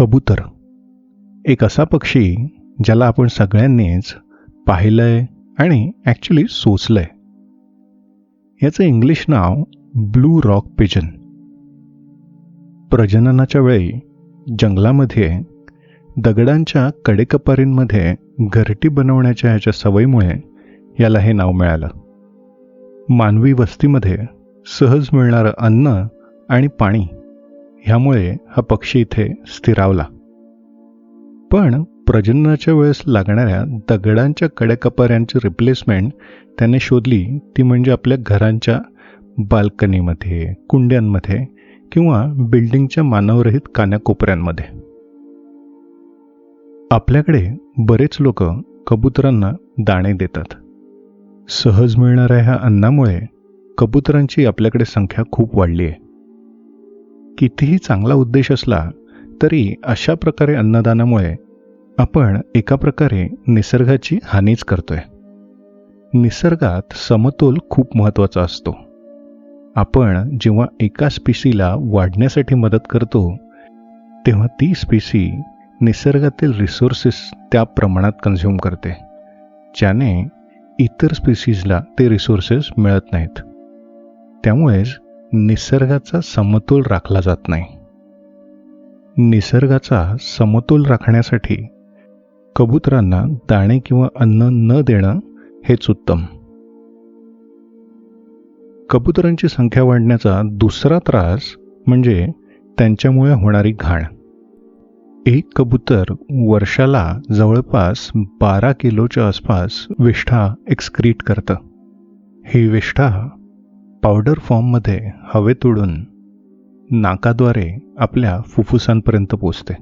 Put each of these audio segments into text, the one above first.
कबूतर. एक असा पक्षी ज्याला आपण सगळ्यांनीच पाहिलंय आणि ॲक्च्युली सोचलंय. याचं इंग्लिश नाव ब्लू रॉक पिजन प्रजननाच्या वेळी जंगलामध्ये दगडांच्या कडेकपारींमध्ये घरटी बनवण्याच्या ह्याच्या सवयीमुळे याला हे नाव मिळालं. मानवी वस्तीमध्ये सहज मिळणारं अन्न आणि पाणी ह्यामुळे हा पक्षी इथे स्थिरावला. पण प्रजननाच्या वेळेस लागणाऱ्या दगडांच्या कडेकपाऱ्यांची रिप्लेसमेंट त्याने शोधली ती म्हणजे आपल्या घरांच्या बाल्कनीमध्ये कुंड्यांमध्ये किंवा बिल्डिंगच्या मानवरहित कान्याकोपऱ्यांमध्ये आपल्याकडे बरेच लोक कबुतरांना दाणे देतात. सहज मिळणाऱ्या ह्या अन्नामुळे कबुतरांची आपल्याकडे संख्या खूप वाढली आहे कितीही चांगला उद्देश असला तरी अशा प्रकारे अन्नदानामुळे आपण एका प्रकारे निसर्गाची हानीच करतोय. निसर्गात समतोल खूप महत्त्वाचा असतो. आपण जेव्हा एका स्पिसीला वाढण्यासाठी मदत करतो तेव्हा ती स्पिसी निसर्गातील रिसोर्सेस त्या प्रमाणात कन्झ्युम करते ज्याने इतर स्पिसीजला ते रिसोर्सेस मिळत नाहीत. त्यामुळेच निसर्गाचा समतोल राखला जात नाही. निसर्गाचा समतोल राखण्यासाठी कबुतरांना दाणे किंवा अन्न न देणं हेच उत्तम. कबुतरांची संख्या वाढण्याचा दुसरा त्रास म्हणजे त्यांच्यामुळे होणारी घाण. एक कबूतर वर्षाला जवळपास बारा किलोच्या आसपास विष्ठा एक्सक्रीट करतं. ही विष्ठा पावडर फॉर्ममध्ये हवेत उडून नाकाद्वारे आपल्या फुफ्फुसांपर्यंत पोचते.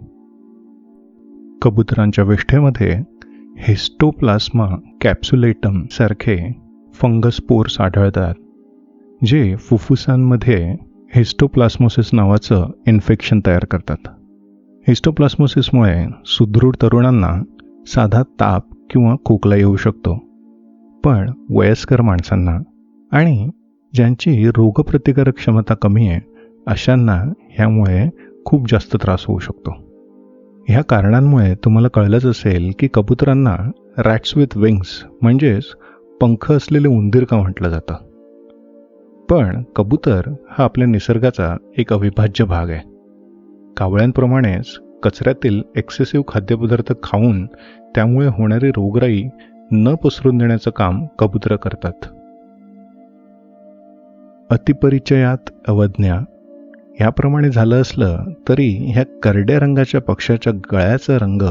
कबुतरांच्या वेष्ठेमध्ये हिस्टोप्लास्मा कॅप्सुलेटम सारखे फंगस पोर्स आढळतात जे फुफ्फुसांमध्ये हिस्टोप्लास्मोसिस नावाचं इन्फेक्शन तयार करतात. हिस्टोप्लास्मोसिसमुळे सुदृढ तरुणांना साधा ताप किंवा खोकला येऊ शकतो पण वयस्कर माणसांना आणि ज्यांची रोगप्रतिकारक क्षमता कमी आहे अशांना ह्यामुळे खूप जास्त त्रास होऊ शकतो. ह्या कारणांमुळे तुम्हाला कळलंच असेल की कबुतरांना रॅट्स विथ विंग्स म्हणजेच पंख असलेले उंदीर का म्हटलं जातं. पण कबूतर हा आपल्या निसर्गाचा एक अविभाज्य भाग आहे. कावळ्यांप्रमाणेच कचऱ्यातील एक्सेसिव्ह खाद्यपदार्थ खाऊन त्यामुळे होणारी रोगराई न पसरून देण्याचं काम कबुतरं करतात. अतिपरिचयात अवज्ञा. याप्रमाणे झालं असलं तरी ह्या करड्या रंगाच्या पक्षाच्या गळ्याचा रंग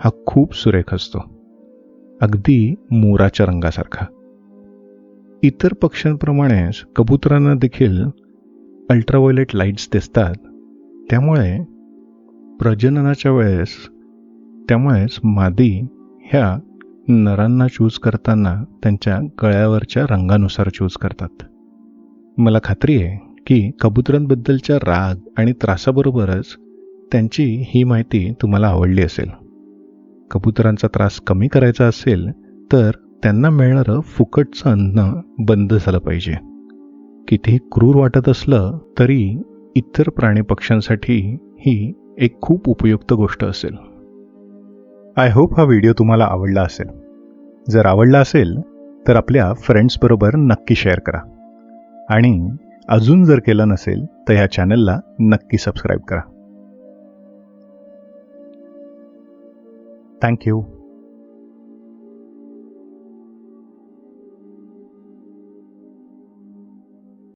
हा खूप सुरेख असतो. अगदी मोराच्या रंगासारखा. इतर पक्ष्यांप्रमाणेच कबुतरांना देखील अल्ट्राव्हायलेट लाईट्स दिसतात. त्यामुळे प्रजननाच्या वेळेस त्यामुळेच मादी ह्या नरांना चूज करताना त्यांच्या गळ्यावरच्या रंगानुसार चूज करतात. मला खात्री आहे की कबुतरांबद्दलच्या राग आणि त्रासाबरोबरच त्यांची ही माहिती तुम्हाला आवडली असेल. कबुतरांचा त्रास कमी करायचा असेल तर त्यांना मिळणारं फुकटचं अन्न बंद झालं पाहिजे. कितीही क्रूर वाटत असलं तरी इतर प्राणी पक्ष्यांसाठी ही एक खूप उपयुक्त गोष्ट असेल. आय होप हा व्हिडिओ तुम्हाला आवडला असेल. जर आवडला असेल तर आपल्या फ्रेंड्सबरोबर नक्की शेअर करा. आणि अजून जर केलं नसेल तर ह्या चॅनलला नक्की सबस्क्राईब करा. थँक्यू